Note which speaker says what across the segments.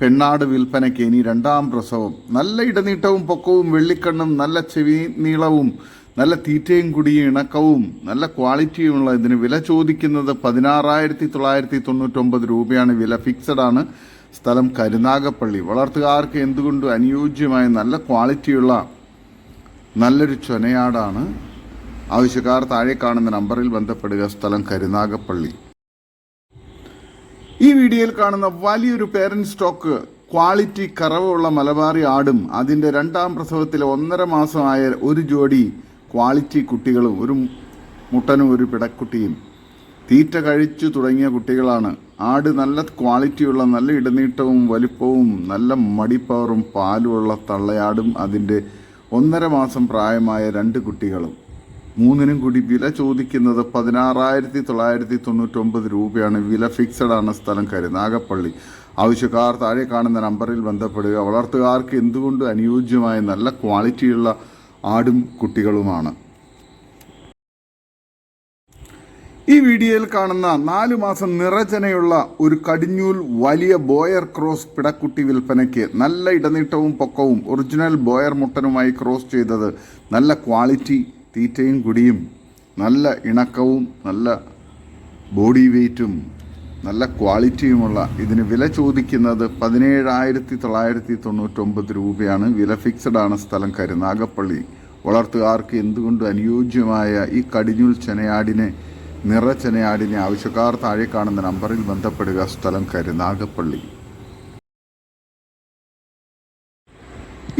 Speaker 1: പെണ്ണാട് വിൽപ്പനയ്ക്ക് ഇനി രണ്ടാം പ്രസവം. നല്ല ഇടനീട്ടവും പൊക്കവും വെള്ളിക്കണ്ണും നല്ല ചെവി നീളവും നല്ല തീറ്റയും കുടിയും ഇണക്കവും നല്ല ക്വാളിറ്റിയുമുള്ള ഇതിന് വില ചോദിക്കുന്നത് പതിനാറായിരത്തി തൊള്ളായിരത്തി തൊണ്ണൂറ്റൊമ്പത് രൂപയാണ്. വില ഫിക്സഡ് ആണ്. സ്ഥലം കരുനാഗപ്പള്ളി. വളർത്തുകാർക്ക് എന്തുകൊണ്ടും അനുയോജ്യമായ നല്ല ക്വാളിറ്റിയുള്ള നല്ലൊരു ചൊനയാടാണ്? ആവശ്യക്കാർ താഴെ കാണുന്ന നമ്പറിൽ ബന്ധപ്പെടുക. സ്ഥലം കരുനാഗപ്പള്ളി. ഈ വീഡിയോയിൽ കാണുന്ന വലിയൊരു പേരന്റ് സ്റ്റോക്ക് ക്വാളിറ്റി കറവുള്ള മലബാറി ആടും അതിന്റെ രണ്ടാം പ്രസവത്തിലെ ഒന്നര മാസമായ ഒരു ജോഡി ക്വാളിറ്റി കുട്ടികളും ഒരു മുട്ടനും ഒരു പിടക്കുട്ടിയും. തീറ്റ കഴിച്ചു തുടങ്ങിയ കുട്ടികളാണ്. ആട് നല്ല ക്വാളിറ്റിയുള്ള നല്ല ഇടനീട്ടവും വലിപ്പവും നല്ല മടിപ്പവറും പാലുമുള്ള തള്ളയാടും അതിന്റെ ഒന്നര മാസം പ്രായമായ രണ്ട് കുട്ടികളും. മൂന്നിനും കൂടി വില ചോദിക്കുന്നത് പതിനാറായിരത്തി തൊള്ളായിരത്തി തൊണ്ണൂറ്റൊമ്പത് രൂപയാണ്. വില ഫിക്സഡ് ആണ് സ്ഥലം കരുനാഗപ്പള്ളി ആവശ്യക്കാർ താഴെ കാണുന്ന നമ്പറിൽ ബന്ധപ്പെടുക. വളർത്തുകാർക്ക് എന്തുകൊണ്ട് അനുയോജ്യമായ നല്ല ക്വാളിറ്റിയുള്ള ആടും കുട്ടികളുമാണ്. ഈ വീഡിയോയിൽ കാണുന്ന നാലു മാസം നിറചനയുള്ള ഒരു കടിഞ്ഞൂൽ വലിയ ബോയർ ക്രോസ് പിടക്കുട്ടി വിൽപ്പനയ്ക്ക് നല്ല ഇടനീട്ടവും പൊക്കവും ഒറിജിനൽ ബോയർ മുട്ടനുമായി ക്രോസ് ചെയ്തത് നല്ല ക്വാളിറ്റി തീറ്റയും കുടിയും നല്ല ഇണക്കവും നല്ല ബോഡി വെയ്റ്റും നല്ല ക്വാളിറ്റിയുമുള്ള ഇതിന് വില ചോദിക്കുന്നത് പതിനേഴായിരത്തി തൊള്ളായിരത്തി തൊണ്ണൂറ്റൊമ്പത് രൂപയാണ്. വില ഫിക്സഡ് ആണ് സ്ഥലം കരുനാഗപ്പള്ളി വളർത്തുകാർക്ക് എന്തുകൊണ്ട് അനുയോജ്യമായ ഈ കടിഞ്ഞുൾ ചെനയാടിനെ നിറ ചെനയാടിനെ ആവശ്യക്കാർ താഴെ കാണുന്ന നമ്പറിൽ ബന്ധപ്പെടുക സ്ഥലം കരുനാഗപ്പള്ളി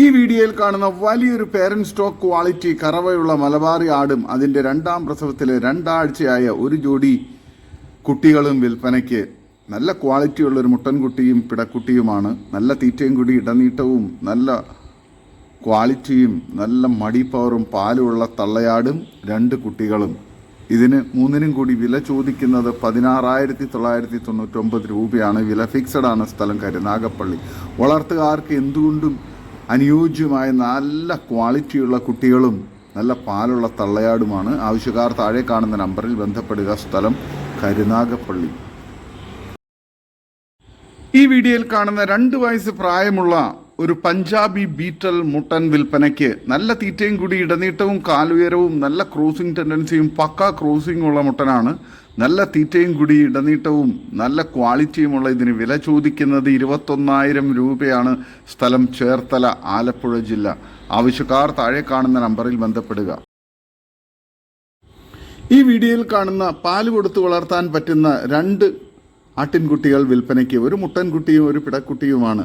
Speaker 1: ഈ വീഡിയോയിൽ കാണുന്ന വലിയൊരു പേരൻ സ്റ്റോക്ക് ക്വാളിറ്റി കറവയുള്ള മലബാറി ആടും അതിന്റെ രണ്ടാം പ്രസവത്തിലെ രണ്ടാഴ്ചയായ ഒരു ജോഡി കുട്ടികളും വിൽപ്പനയ്ക്ക് നല്ല ക്വാളിറ്റിയുള്ള ഒരു മുട്ടൻകുട്ടിയും പിടക്കുട്ടിയുമാണ്. നല്ല തീറ്റയും കൂടി ഇടനീട്ടവും നല്ല ക്വാളിറ്റിയും നല്ല മടിപ്പവറും പാലുമുള്ള തള്ളയാടും രണ്ട് കുട്ടികളും. ഇതിന് മൂന്നിനും കൂടി വില ചോദിക്കുന്നത് പതിനാറായിരത്തി തൊള്ളായിരത്തി തൊണ്ണൂറ്റൊമ്പത് രൂപയാണ്. വില ഫിക്സഡാണ് സ്ഥലം കരുനാഗപ്പള്ളി. വളർത്തുകാർക്ക് എന്തുകൊണ്ടും അനുയോജ്യമായ നല്ല ക്വാളിറ്റിയുള്ള കുട്ടികളും നല്ല പാലുള്ള തള്ളയാടുമാണ്. ആവശ്യക്കാർ താഴെ കാണുന്ന നമ്പറിൽ ബന്ധപ്പെടുക. സ്ഥലം കരുനാഗപ്പള്ളി. ഈ വീഡിയോയിൽ കാണുന്ന രണ്ട് വയസ്സ് പ്രായമുള്ള ഒരു പഞ്ചാബി ബീറ്റൽ മുട്ടൻ വിൽപ്പനയ്ക്ക് നല്ല തീറ്റയും കൂടി ഇടനീട്ടവും കാലുയരവും നല്ല ക്രോസിംഗ് ടെൻഡൻസിയും പക്ക ക്രോസിംഗ് ഉള്ള മുട്ടനാണ്. നല്ല തീറ്റയും കൂടി ഇടനീട്ടവും നല്ല ക്വാളിറ്റിയുമുള്ള ഇതിന് വില ചോദിക്കുന്നത് ഇരുപത്തൊന്നായിരം രൂപയാണ് സ്ഥലം ചേർത്തല ആലപ്പുഴ ജില്ല. ആവശ്യക്കാർ താഴെ കാണുന്ന നമ്പറിൽ ബന്ധപ്പെടുക. ഈ വീഡിയോയിൽ കാണുന്ന പാൽ കൊടുത്ത് വളർത്താൻ പറ്റുന്ന രണ്ട് ആട്ടിൻകുട്ടികൾ വിൽപ്പനയ്ക്ക് ഒരു മുട്ടൻകുട്ടിയും ഒരു പിടക്കുട്ടിയുമാണ്.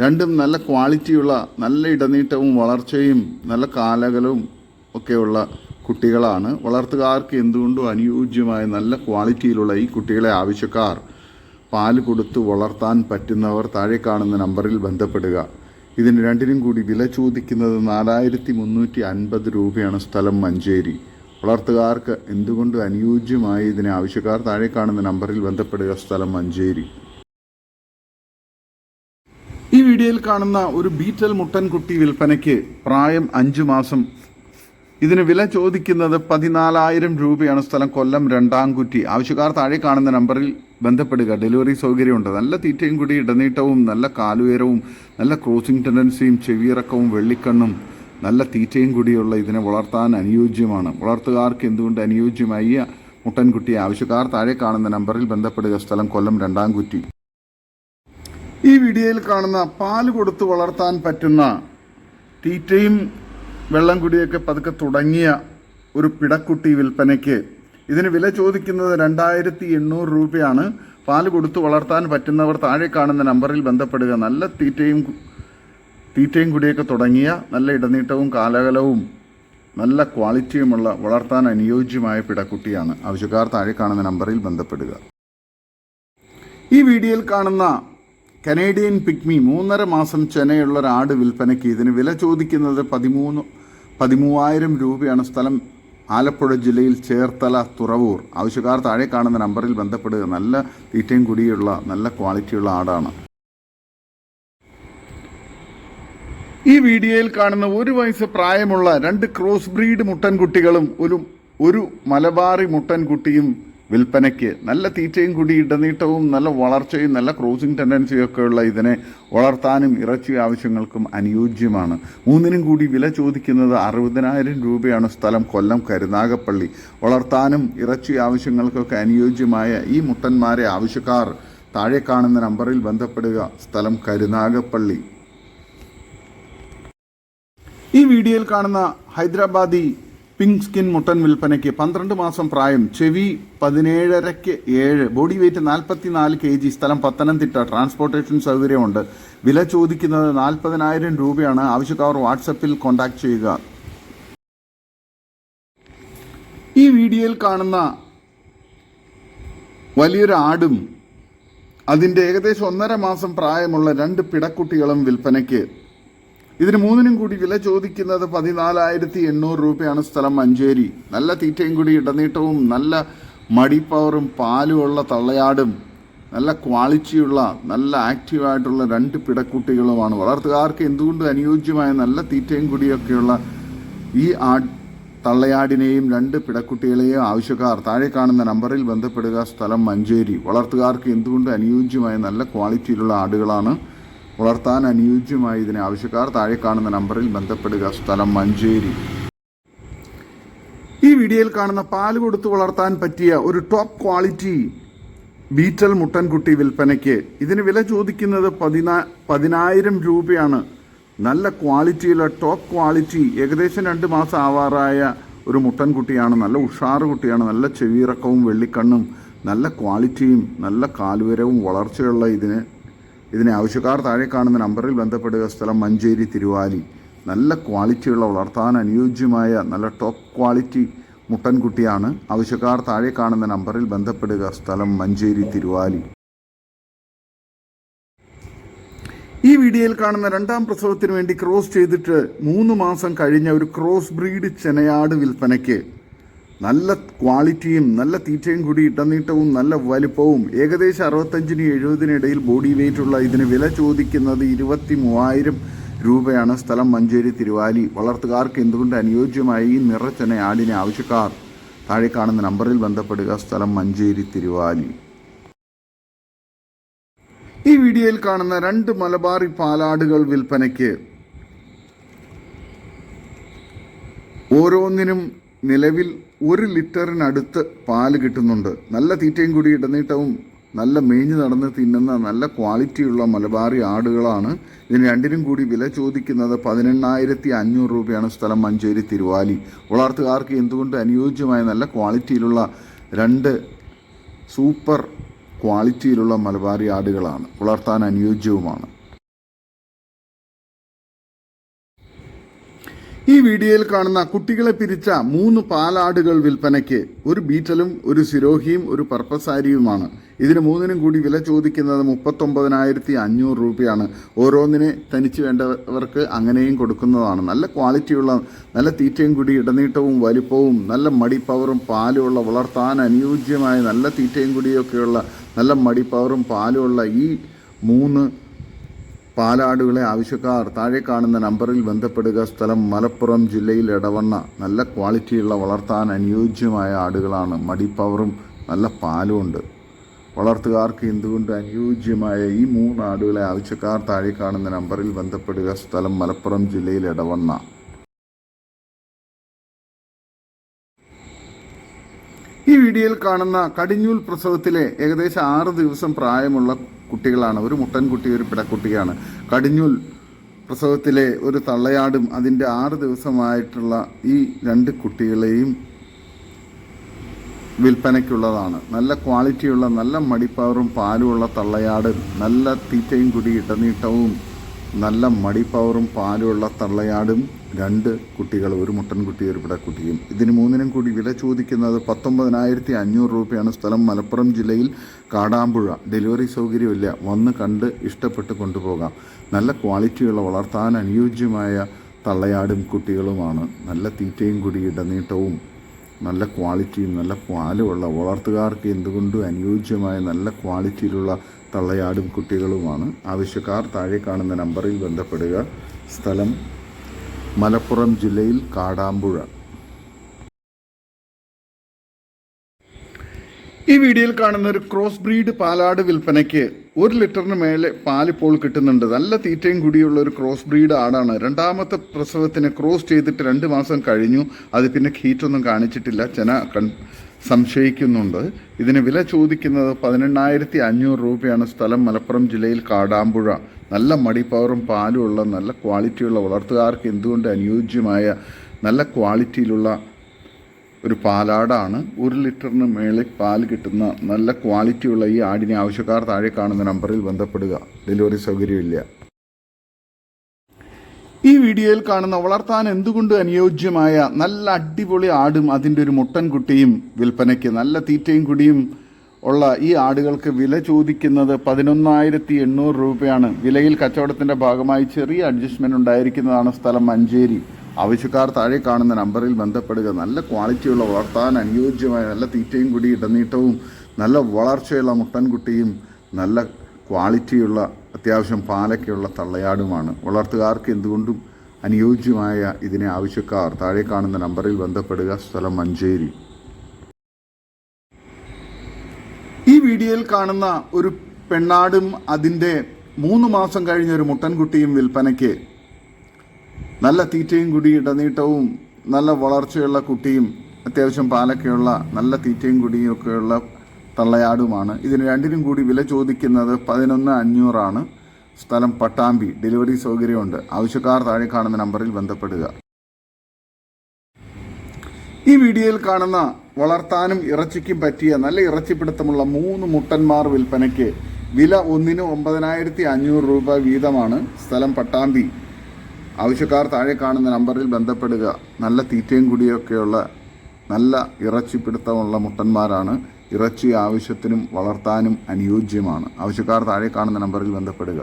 Speaker 1: രണ്ടും നല്ല ക്വാളിറ്റിയുള്ള നല്ല ഇടനീട്ടവും വളർച്ചയും നല്ല കാലകലവും ഒക്കെയുള്ള കുട്ടികളാണ്. വളർത്തുകാർക്ക് എന്തുകൊണ്ടും അനുയോജ്യമായ നല്ല ക്വാളിറ്റിയിലുള്ള ഈ കുട്ടികളെ ആവശ്യക്കാർ പാൽ കൊടുത്ത് വളർത്താൻ പറ്റുന്നവർ താഴെ കാണുന്ന നമ്പറിൽ ബന്ധപ്പെടുക. ഇതിന് രണ്ടിനും കൂടി വില ചോദിക്കുന്നത് നാലായിരത്തി മുന്നൂറ്റി അൻപത് രൂപയാണ് സ്ഥലം മഞ്ചേരി. വളർത്തുകാർക്ക് എന്തുകൊണ്ട് അനുയോജ്യമായി ഇതിനെ ആവശ്യക്കാർ താഴെ കാണുന്ന നമ്പറിൽ ബന്ധപ്പെടുക സ്ഥലം മഞ്ചേരി. ഈ വീഡിയോയിൽ കാണുന്ന ഒരു ബീറ്റൽ മുട്ടൻകുട്ടി വിൽപ്പനയ്ക്ക് പ്രായം അഞ്ചു മാസം. ഇതിന് വില ചോദിക്കുന്നത് പതിനാലായിരം രൂപയാണ്. സ്ഥലം കൊല്ലം രണ്ടാംകുറ്റി. ആവശ്യക്കാർ താഴെ കാണുന്ന നമ്പറിൽ ബന്ധപ്പെടുക. ഡെലിവറി സൗകര്യമുണ്ട്. നല്ല തീറ്റയും കൂടി ഇടനീട്ടവും നല്ല കാലുയരവും നല്ല ക്രോസിംഗ് ടെൻഡൻസിയും ചെവിയിറക്കവും വെള്ളിക്കണ്ണും നല്ല തീറ്റയും കൂടിയുള്ള ഇതിനെ വളർത്താൻ അനുയോജ്യമാണ്. വളർത്തുകാർക്ക് എന്തുകൊണ്ട് അനുയോജ്യമായ മുട്ടൻകുട്ടി? ആവശ്യക്കാർ താഴെ കാണുന്ന നമ്പറിൽ ബന്ധപ്പെടുക. സ്ഥലം കൊല്ലം രണ്ടാംകുറ്റി. ഈ വീഡിയോയിൽ കാണുന്ന പാൽ കൊടുത്ത് വളർത്താൻ പറ്റുന്ന തീറ്റയും വെള്ളം കുടിയൊക്കെ പതുക്കെ തുടങ്ങിയ ഒരു പിടക്കുട്ടി വിൽപ്പനയ്ക്ക് ഇതിന് വില ചോദിക്കുന്നത് രണ്ടായിരത്തി എണ്ണൂറ് രൂപയാണ്. പാൽ കൊടുത്ത് വളർത്താൻ പറ്റുന്നവർ താഴെ കാണുന്ന നമ്പറിൽ ബന്ധപ്പെടുക. നല്ല തീറ്റയും തീറ്റയും കുടിയൊക്കെ തുടങ്ങിയ നല്ല ഇടനീട്ടവും കാലകലവും നല്ല ക്വാളിറ്റിയുമുള്ള വളർത്താൻ അനുയോജ്യമായ പിടക്കുട്ടിയാണ്. ആവശ്യക്കാർ താഴെ കാണുന്ന നമ്പറിൽ ബന്ധപ്പെടുക. ഈ വീഡിയോയിൽ കാണുന്ന കനേഡിയൻ പിഗ്മി മൂന്നര മാസം ചെനയുള്ള ഒരു ആട് വിൽപ്പനയ്ക്ക് ഇതിന് വില ചോദിക്കുന്നത് പതിമൂന്ന് പതിമൂവായിരം രൂപയാണ് സ്ഥലം. ആലപ്പുഴ ജില്ലയിൽ ചേർത്തല തുറവൂർ. ആവശ്യക്കാർ താഴെ കാണുന്ന നമ്പറിൽ ബന്ധപ്പെടുക. നല്ല തീറ്റയും കൂടിയുള്ള നല്ല ക്വാളിറ്റിയുള്ള ആടാണ്. ഈ വീഡിയോയിൽ കാണുന്ന ഒരു വയസ്സ് പ്രായമുള്ള രണ്ട് ക്രോസ് ബ്രീഡ് മുട്ടൻകുട്ടികളും ഒരു ഒരു മലബാറി മുട്ടൻകുട്ടിയും വിൽപ്പനയ്ക്ക് നല്ല തീറ്റയും കൂടി ഇടനീട്ടവും നല്ല വളർച്ചയും നല്ല ക്രോസിംഗ് ടെൻഡൻസിയും ഒക്കെയുള്ള ഇതിനെ വളർത്താനും ഇറച്ചി ആവശ്യങ്ങൾക്കും അനുയോജ്യമാണ്. മൂന്നിനും കൂടി വില ചോദിക്കുന്നത് അറുപതിനായിരം രൂപയാണ് സ്ഥലം കൊല്ലം കരുനാഗപ്പള്ളി. വളർത്താനും ഇറച്ചി ആവശ്യങ്ങൾക്കൊക്കെ അനുയോജ്യമായ ഈ മുട്ടന്മാരെ ആവശ്യക്കാർ താഴെ കാണുന്ന നമ്പറിൽ ബന്ധപ്പെടുക. സ്ഥലം കരുനാഗപ്പള്ളി. ഈ വീഡിയോയിൽ കാണുന്ന ഹൈദരാബാദി പിങ്ക് സ്കിൻ മുട്ടൻ വിൽപ്പനയ്ക്ക് പന്ത്രണ്ട് മാസം പ്രായം ചെവി പതിനേഴരയ്ക്ക് ഏഴ് ബോഡി വെയ്റ്റ് നാൽപ്പത്തിനാല് കെ ജി സ്ഥലം പത്തനംതിട്ട ട്രാൻസ്പോർട്ടേഷൻ സൗകര്യമുണ്ട്. വില ചോദിക്കുന്നത് നാൽപ്പതിനായിരം രൂപയാണ്. ആവശ്യക്കാർ വാട്സപ്പിൽ കോൺടാക്ട് ചെയ്യുക. ഈ വീഡിയോയിൽ കാണുന്ന വലിയൊരു ആടും അതിന്റെ ഏകദേശം ഒന്നര മാസം പ്രായമുള്ള രണ്ട് പിടക്കുട്ടികളും വിൽപ്പനയ്ക്ക് ഇതിന് മൂന്നിനും കൂടി വില ചോദിക്കുന്നത് പതിനാലായിരത്തി എണ്ണൂറ് രൂപയാണ് സ്ഥലം മഞ്ചേരി. നല്ല തീറ്റയും കൂടി ഇടനീട്ടവും നല്ല മടിപ്പവറും പാലുമുള്ള തള്ളയാടും നല്ല ക്വാളിറ്റിയുള്ള നല്ല ആക്റ്റീവായിട്ടുള്ള രണ്ട് പിടക്കുട്ടികളുമാണ് വളർത്തുകാർക്ക് എന്തുകൊണ്ട് അനുയോജ്യമായ നല്ല തീറ്റയും കൂടിയൊക്കെയുള്ള ഈ ആ തള്ളയാടിനെയും രണ്ട് പിടക്കുട്ടികളെയും ആവശ്യക്കാർ താഴെ കാണുന്ന നമ്പറിൽ ബന്ധപ്പെടുക. സ്ഥലം മഞ്ചേരി. വളർത്തുകാർക്ക് എന്തുകൊണ്ട് അനുയോജ്യമായ നല്ല ക്വാളിറ്റിയിലുള്ള ആടുകളാണ് വളർത്താൻ അനുയോജ്യമായ ഇതിന് ആവശ്യക്കാർ താഴെ കാണുന്ന നമ്പറിൽ ബന്ധപ്പെടുക. സ്ഥലം മഞ്ചേരി. ഈ വീഡിയോയിൽ കാണുന്ന പാൽ കൊടുത്ത് വളർത്താൻ പറ്റിയ ഒരു ടോപ്പ് ക്വാളിറ്റി ബീറ്റൽ മുട്ടൻകുട്ടി വിൽപ്പനയ്ക്ക് ഇതിന് വില ചോദിക്കുന്നത് പതിനാ പതിനായിരം രൂപയാണ്. നല്ല ക്വാളിറ്റിയുള്ള ടോപ്പ് ക്വാളിറ്റി ഏകദേശം രണ്ട് മാസം ആവാറായ ഒരു മുട്ടൻകുട്ടിയാണ്. നല്ല ഉഷാറ് കുട്ടിയാണ്. നല്ല ചെവിയിറക്കവും വെള്ളിക്കണ്ണും നല്ല ക്വാളിറ്റിയും നല്ല കാലുവരവും വളർച്ചയുള്ള ഇതിന് ഇതിനെ ആവശ്യക്കാർ താഴെ കാണുന്ന നമ്പറിൽ ബന്ധപ്പെടുക സ്ഥലം മഞ്ചേരി തിരുവാലി. നല്ല ക്വാളിറ്റിയുള്ള വളർത്താൻ അനുയോജ്യമായ നല്ല ടോപ്പ് ക്വാളിറ്റി മുട്ടൻകുട്ടിയാണ്. ആവശ്യക്കാർ താഴെ കാണുന്ന നമ്പറിൽ ബന്ധപ്പെടുക സ്ഥലം മഞ്ചേരി തിരുവാലി. ഈ വീഡിയോയിൽ കാണുന്ന രണ്ടാം പ്രസവത്തിന് വേണ്ടി ക്രോസ് ചെയ്തിട്ട് മൂന്ന് മാസം കഴിഞ്ഞ ഒരു ക്രോസ് ബ്രീഡ് ചെനയാട് വിൽപ്പനയ്ക്ക് നല്ല ക്വാളിറ്റിയും നല്ല തീറ്റയും കൂടി ഇടനീട്ടവും നല്ല വലിപ്പവും ഏകദേശം അറുപത്തഞ്ചിന് എഴുപതിന് ഇടയിൽ ബോഡി വെയിറ്റ് ഉള്ള ഇതിന് വില ചോദിക്കുന്നത് ഇരുപത്തി മൂവായിരം രൂപയാണ്. സ്ഥലം മഞ്ചേരി തിരുവാലി. വളർത്തുകാർക്ക് എന്തുകൊണ്ട് അനുയോജ്യമായി ഈ നിറച്ചന ആടിനെ ആവശ്യക്കാർ? താഴെ കാണുന്ന നമ്പറിൽ ബന്ധപ്പെടുക. സ്ഥലം മഞ്ചേരി തിരുവാലി. ഈ വീഡിയോയിൽ കാണുന്ന രണ്ട് മലബാറി പാലാടുകൾ വിൽപ്പനയ്ക്ക് ഓരോന്നിനും നിലവിൽ ഒരു ലിറ്ററിനടുത്ത് പാൽ കിട്ടുന്നുണ്ട്. നല്ല തീറ്റയും കൂടി ഇടനീട്ടവും നല്ല മേഞ്ഞു നടന്ന് തിന്നുന്ന നല്ല ക്വാളിറ്റിയുള്ള മലബാറി ആടുകളാണ്. ഇതിന് രണ്ടിനും കൂടി വില ചോദിക്കുന്നത് പതിനെണ്ണായിരത്തി അഞ്ഞൂറ് രൂപയാണ് സ്ഥലം മഞ്ചേരി തിരുവാലി. വളർത്തുകാർക്ക് എന്തുകൊണ്ട് അനുയോജ്യമായ നല്ല ക്വാളിറ്റിയിലുള്ള രണ്ട് സൂപ്പർ ക്വാളിറ്റിയിലുള്ള മലബാറി ആടുകളാണ്. വളർത്താൻ അനുയോജ്യവുമാണ്. ഈ വീഡിയോയിൽ കാണുന്ന കുട്ടികളെ പിരിച്ച മൂന്ന് പാലാടുകൾ വിൽപ്പനയ്ക്ക് ഒരു ബീറ്റലും ഒരു സിരോഹിയും ഒരു പർപ്പസാരിയുമാണ് ഇതിന് മൂന്നിനും കൂടി വില ചോദിക്കുന്നത് മുപ്പത്തൊമ്പതിനായിരത്തി അഞ്ഞൂറ് രൂപയാണ്. ഓരോന്നിനെ തനിച്ച് വേണ്ടവർക്ക് അങ്ങനെയും കൊടുക്കുന്നതാണ്. നല്ല ക്വാളിറ്റിയുള്ള നല്ല തീറ്റയും കൂടി ഇടനീട്ടവും വലിപ്പവും നല്ല മടിപ്പവറും പാലുമുള്ള വളർത്താൻ അനുയോജ്യമായ നല്ല തീറ്റയും കൂടിയൊക്കെയുള്ള നല്ല മടിപ്പവറും പാലുമുള്ള ഈ മൂന്ന് പാലാടുകളെ ആവശ്യക്കാർ താഴെ കാണുന്ന നമ്പറിൽ ബന്ധപ്പെടുക. സ്ഥലം മലപ്പുറം ജില്ലയിൽ ഇടവണ്ണ നല്ല ക്വാളിറ്റിയുള്ള വളർത്താൻ അനുയോജ്യമായ ആടുകളാണ്. മടിപ്പവറും നല്ല പാലുമുണ്ട് വളർത്തുകാർക്ക് എന്തുകൊണ്ട് അനുയോജ്യമായ ഈ മൂന്ന് ആടുകളെ ആവശ്യക്കാർ താഴെ കാണുന്ന നമ്പറിൽ ബന്ധപ്പെടുക. സ്ഥലം മലപ്പുറം ജില്ലയിൽ ഇടവണ്ണ ഈ വീഡിയോയിൽ കാണുന്ന കടിഞ്ഞൂൽ പ്രസവത്തിലെ ഏകദേശം ആറ് ദിവസം പ്രായമുള്ള കുട്ടികളാണ്. ഒരു മുട്ടൻ കുട്ടി ഒരു പിടക്കുട്ടിയാണ്. കടിഞ്ഞൂൽ പ്രസവത്തിലെ ഒരു തള്ളയാടും അതിന്റെ ആറ് ദിവസമായിട്ടുള്ള ഈ രണ്ട് കുട്ടികളെയും വിൽപ്പനയ്ക്കുള്ളതാണ്. നല്ല ക്വാളിറ്റിയുള്ള നല്ല മടിപ്പവറും പാലുമുള്ള തള്ളയാട് നല്ല തീറ്റയും കുടി ഇടനീട്ടവും നല്ല മടിപ്പവറും പാലുമുള്ള തള്ളയാടും രണ്ട് കുട്ടികൾ ഒരു മുട്ടൻകുട്ടി ഒരു പിടക്കുട്ടിയും ഇതിന് മൂന്നിനും കൂടി വില ചോദിക്കുന്നത് പത്തൊമ്പതിനായിരത്തി അഞ്ഞൂറ് രൂപയാണ്. സ്ഥലം മലപ്പുറം ജില്ലയിൽ കാടാമ്പുഴ. ഡെലിവറി സൗകര്യമില്ല. വന്ന് കണ്ട് ഇഷ്ടപ്പെട്ട് കൊണ്ടുപോകാം. നല്ല ക്വാളിറ്റിയുള്ള വളർത്താൻ അനുയോജ്യമായ തള്ളയാടും കുട്ടികളുമാണ്. നല്ല തീറ്റയും കൂടി ഇടനീട്ടവും നല്ല ക്വാളിറ്റിയും നല്ല പാലുമുള്ള വളർത്തുകാർക്ക് എന്തുകൊണ്ടും അനുയോജ്യമായ നല്ല ക്വാളിറ്റിയിലുള്ള തള്ളയാടും കുട്ടികളുമാണ്. ആവശ്യക്കാർ താഴെ കാണുന്ന നമ്പറിൽ ബന്ധപ്പെടുക. സ്ഥലം മലപ്പുറം ജില്ലയിൽ കാടാമ്പുഴ. ഈ വീഡിയോയിൽ കാണുന്ന ഒരു ക്രോസ് ബ്രീഡ് പാലാട് വിൽപ്പനയ്ക്ക് ഒരു ലിറ്ററിന് മേലെ പാലിപ്പോൾ കിട്ടുന്നുണ്ട്. നല്ല തീറ്റയും കൂടിയുള്ള ഒരു ക്രോസ് ബ്രീഡ് ആടാണ്. രണ്ടാമത്തെ പ്രസവത്തിന് ക്രോസ് ചെയ്തിട്ട് രണ്ട് മാസം കഴിഞ്ഞു. അത് പിന്നെ ഹീറ്റൊന്നും കാണിച്ചിട്ടില്ല. ചെന സംശയിക്കുന്നുണ്ട്. ഇതിന് വില ചോദിക്കുന്നത് പതിനെണ്ണായിരത്തി അഞ്ഞൂറ് രൂപയാണ് സ്ഥലം മലപ്പുറം ജില്ലയിൽ കാടാമ്പുഴ. നല്ല മടിപ്പവറും പാലും ഉള്ള നല്ല ക്വാളിറ്റിയുള്ള വളർത്തുകാർക്ക് എന്തുകൊണ്ട് അനുയോജ്യമായ നല്ല ക്വാളിറ്റിയിലുള്ള ഒരു പാലാടാണ്? ഒരു ലിറ്ററിന് മേളിൽ പാൽ കിട്ടുന്ന നല്ല ക്വാളിറ്റിയുള്ള ഈ ആടിനെ ആവശ്യക്കാർ താഴെ കാണുന്ന നമ്പറിൽ ബന്ധപ്പെടുക. ഡെലിവറി സൗകര്യമില്ല. ഈ വീഡിയോയിൽ കാണുന്ന വളർത്താൻ എന്തുകൊണ്ട് അനുയോജ്യമായ നല്ല അടിപൊളി ആടും അതിന്റെ ഒരു മുട്ടൻകുട്ടിയും വിൽപ്പനയ്ക്ക് നല്ല തീറ്റയും കുടിയും ഉള്ള ഈ ആടുകൾക്ക് വില ചോദിക്കുന്നത് പതിനൊന്നായിരത്തി എണ്ണൂറ് രൂപയാണ്. വിലയിൽ കച്ചവടത്തിന്റെ ഭാഗമായി ചെറിയ അഡ്ജസ്റ്റ്മെന്റ് ഉണ്ടായിരിക്കുന്നതാണ് സ്ഥലം മഞ്ചേരി. ആവശ്യക്കാർ താഴെ കാണുന്ന നമ്പറിൽ ബന്ധപ്പെടുക. നല്ല ക്വാളിറ്റിയുള്ള വളർത്താൻ അനുയോജ്യമായ നല്ല തീറ്റയും കുടി ഇടനീട്ടവും നല്ല വളർച്ചയുള്ള മുട്ടൻകുട്ടിയും നല്ല ക്വാളിറ്റിയുള്ള അത്യാവശ്യം പാലൊക്കെയുള്ള തള്ളയാടുമാണ്. വളർത്തുകാർക്ക് എന്തുകൊണ്ടും അനുയോജ്യമായ ഇതിനെ ആവശ്യക്കാർ. താഴെ കാണുന്ന നമ്പറിൽ ബന്ധപ്പെടുക. സ്ഥലം മഞ്ചേരി. ഈ വീഡിയോയിൽ കാണുന്ന ഒരു പെണ്ണാടും അതിന്റെ മൂന്ന് മാസം കഴിഞ്ഞ ഒരു മുട്ടൻകുട്ടിയും വിൽപ്പനയ്ക്ക് നല്ല തീറ്റയും കുടി ഇടനീട്ടവും നല്ല വളർച്ചയുള്ള കുട്ടിയും അത്യാവശ്യം പാലൊക്കെയുള്ള നല്ല തീറ്റയും കുടിയും ഒക്കെയുള്ള തള്ളയാടുമാണ്. ഇതിന് രണ്ടിനും കൂടി വില ചോദിക്കുന്നത് പതിനൊന്ന് അഞ്ഞൂറാണ്. സ്ഥലം പട്ടാമ്പി. ഡെലിവറി സൗകര്യമുണ്ട്. ആവശ്യക്കാർ താഴെ കാണുന്ന നമ്പറിൽ ബന്ധപ്പെടുക. ഈ വീഡിയോയിൽ കാണുന്ന വളർത്താനും ഇറച്ചിക്കും പറ്റിയ നല്ല ഇറച്ചിപ്പിടുത്തമുള്ള മൂന്ന് മുട്ടന്മാർ വിൽപ്പനയ്ക്ക് വില ഒന്നിന് ഒമ്പതിനായിരത്തി അഞ്ഞൂറ് രൂപ വീതമാണ് സ്ഥലം പട്ടാമ്പി. ആവശ്യക്കാർ താഴെ കാണുന്ന നമ്പറിൽ ബന്ധപ്പെടുക. നല്ല തീറ്റയും കുടിയൊക്കെയുള്ള നല്ല ഇറച്ചിപ്പിടുത്തമുള്ള മുട്ടന്മാരാണ്. ഇറച്ചി ആവശ്യത്തിനും വളർത്താനും അനുയോജ്യമാണ്. ആവശ്യക്കാർ താഴെ കാണുന്ന നമ്പറിൽ ബന്ധപ്പെടുക.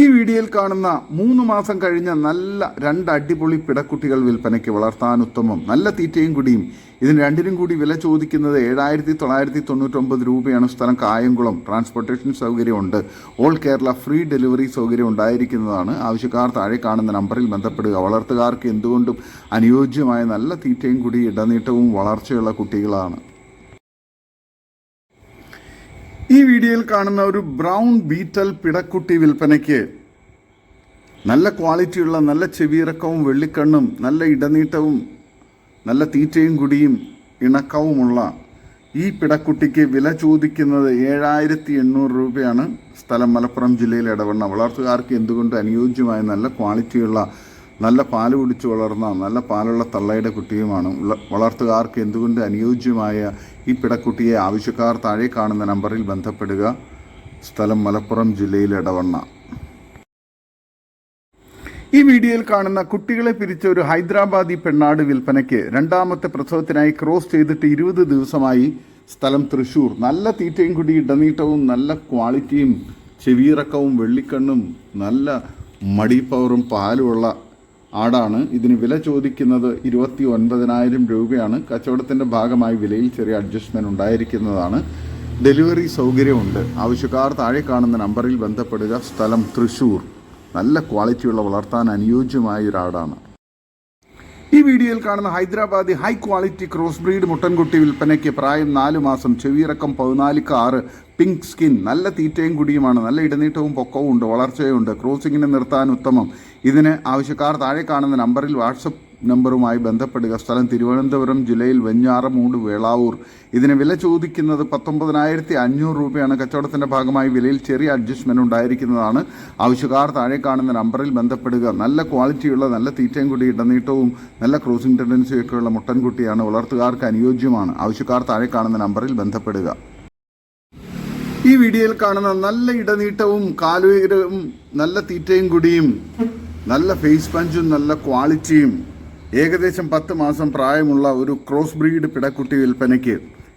Speaker 1: ഈ വീഡിയോയിൽ കാണുന്ന മൂന്ന് മാസം കഴിഞ്ഞ നല്ല രണ്ട് അടിപൊളി പിടക്കുട്ടികൾ വിൽപ്പനയ്ക്ക് വളർത്താൻ ഉത്തമം. നല്ല തീറ്റയും കൂടിയും. ഇതിന് രണ്ടിനും കൂടി വില ചോദിക്കുന്നത് ഏഴായിരത്തി തൊള്ളായിരത്തി തൊണ്ണൂറ്റൊമ്പത് രൂപയാണ് സ്ഥലം കായംകുളം. ട്രാൻസ്പോർട്ടേഷൻ സൗകര്യമുണ്ട്. ഓൾ കേരള ഫ്രീ ഡെലിവറി സൗകര്യം ഉണ്ടായിരിക്കുന്നതാണ്. ആവശ്യക്കാർ താഴെ കാണുന്ന നമ്പറിൽ ബന്ധപ്പെടുക. വളർത്തുകാർക്ക് എന്തുകൊണ്ടും അനുയോജ്യമായ നല്ല തീറ്റയും കുടി ഇടനീട്ടവും വളർച്ചയുള്ള കുട്ടികളാണ്. ഈ വീഡിയോയിൽ കാണുന്ന ഒരു ബ്രൗൺ ബീറ്റൽ പിടക്കുട്ടി വിൽപ്പനയ്ക്ക് നല്ല ക്വാളിറ്റിയുള്ള നല്ല ചെവിയിറക്കവും വെള്ളിക്കണ്ണും നല്ല ഇടനീട്ടവും നല്ല തീറ്റയും കുടിയും ഇണക്കവുമുള്ള ഈ പിടക്കുട്ടിക്ക് വില ചോദിക്കുന്നത് ഏഴായിരത്തി എണ്ണൂറ് രൂപയാണ്. സ്ഥലം മലപ്പുറം ജില്ലയിലെ ഇടവണ്ണ. വളർത്തുകാർക്ക് എന്തുകൊണ്ട് അനുയോജ്യമായ നല്ല ക്വാളിറ്റിയുള്ള നല്ല പാൽ കുടിച്ച് വളർന്ന നല്ല പാലുള്ള തള്ളയുടെ കുട്ടിയുമാണ്. വളർത്തുകാർക്ക് എന്തുകൊണ്ട് അനുയോജ്യമായ ഈ പിടക്കുട്ടിയെ ആവശ്യക്കാർ താഴെ കാണുന്ന നമ്പറിൽ ബന്ധപ്പെടുക? സ്ഥലം മലപ്പുറം ജില്ലയിൽ ഇടവണ്ണ ഈ വീഡിയോയിൽ കാണുന്ന കുട്ടികളെ പിരിച്ച ഒരു ഹൈദരാബാദി പെണ്ണാട് വിൽപ്പനയ്ക്ക് രണ്ടാമത്തെ പ്രസവത്തിനായി ക്രോസ് ചെയ്തിട്ട് ഇരുപത് ദിവസമായി സ്ഥലം തൃശൂർ. നല്ല തീറ്റയും കുടി ഇടനീട്ടവും നല്ല ക്വാളിറ്റിയും ചെവിയിറക്കവും വെള്ളിക്കണ്ണും നല്ല മടിപ്പവറും പാലുമുള്ള ആടാണ്. ഇതിന് വില ചോദിക്കുന്നത് ഇരുപത്തി ഒൻപതിനായിരം രൂപയാണ്. കച്ചവടത്തിന്റെ ഭാഗമായി വിലയിൽ ചെറിയ അഡ്ജസ്റ്റ്മെന്റ് ഉണ്ടായിരിക്കുന്നതാണ്. ഡെലിവറി സൗകര്യമുണ്ട്. ആവശ്യക്കാർ താഴെ കാണുന്ന നമ്പറിൽ ബന്ധപ്പെടുക. സ്ഥലം തൃശ്ശൂർ നല്ല ക്വാളിറ്റിയുള്ള വളർത്താൻ അനുയോജ്യമായ ഒരാടാണ്. ഈ വീഡിയോയിൽ കാണുന്ന Hyderabadi high quality cross breed മുട്ടൻകുട്ടി വിൽപ്പനയ്ക്ക് പ്രായം നാല് മാസം ചെവിയിറക്കം പതിനാലിക്ക് ആറ് പിങ്ക് സ്കിൻ നല്ല തീറ്റയും കുടിയുമാണ് നല്ല ഇടനീട്ടവും പൊക്കവും ഉണ്ട് വളർച്ചയുണ്ട് ക്രോസിങ്ങിന് നിർത്താൻ ഉത്തമം. ഇതിന് ആവശ്യക്കാർ താഴെ കാണുന്ന നമ്പറിൽ വാട്സപ്പ് നമ്പറുമായി ബന്ധപ്പെടുക. സ്ഥലം തിരുവനന്തപുരം ജില്ലയിൽ വെഞ്ഞാറമൂട് വേളാവൂർ. ഇതിന് വില ചോദിക്കുന്നത് പത്തൊമ്പതിനായിരത്തി അഞ്ഞൂറ് രൂപയാണ്. കച്ചവടത്തിന്റെ ഭാഗമായി വിലയിൽ ചെറിയ അഡ്ജസ്റ്റ്മെന്റ് ഉണ്ടായിരിക്കുന്നതാണ്. ആവശ്യക്കാർ താഴെ കാണുന്ന നമ്പറിൽ ബന്ധപ്പെടുക. നല്ല ക്വാളിറ്റിയുള്ള നല്ല തീറ്റയും കൂടി ഇടനീട്ടവും നല്ല ക്രോസിംഗ് ടെൻഡൻസിയൊക്കെയുള്ള മുട്ടൻകുട്ടിയാണ് വളർത്തുകാർക്ക് അനുയോജ്യമാണ്. ആവശ്യക്കാർ താഴെ കാണുന്ന നമ്പറിൽ ബന്ധപ്പെടുക. ഈ വീഡിയോയിൽ കാണുന്ന നല്ല ഇടനീട്ടവും കാലുയരവും നല്ല തീറ്റയും കുടിയും നല്ല ഫേസ് പഞ്ചും നല്ല ക്വാളിറ്റിയും ഏകദേശം പത്ത് മാസം പ്രായമുള്ള ഒരു ക്രോസ് ബ്രീഡ് പിടക്കുട്ടി വിൽപ്പനയ്ക്ക്.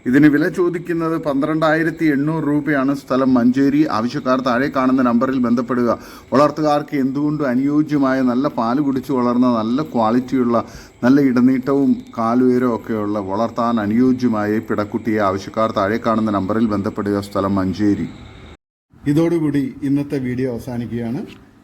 Speaker 1: ഇതിന് വില ചോദിക്കുന്നത് പന്ത്രണ്ടായിരത്തി എണ്ണൂറ് രൂപയാണ്. സ്ഥലം മഞ്ചേരി. ആവശ്യക്കാർ താഴെ കാണുന്ന നമ്പറിൽ ബന്ധപ്പെടുക. വളർത്തുകാർക്ക് എന്തുകൊണ്ടും അനുയോജ്യമായ നല്ല പാൽ കുടിച്ച് വളർന്ന നല്ല ക്വാളിറ്റിയുള്ള നല്ല ഇടനീട്ടവും കാലുയരവും ഒക്കെയുള്ള വളർത്താൻ അനുയോജ്യമായ പിടക്കുട്ടിയെ ആവശ്യക്കാർ താഴെ കാണുന്ന നമ്പറിൽ ബന്ധപ്പെടുക. സ്ഥലം മഞ്ചേരി.
Speaker 2: ഇതോടുകൂടി ഇന്നത്തെ വീഡിയോ അവസാനിക്കുകയാണ്.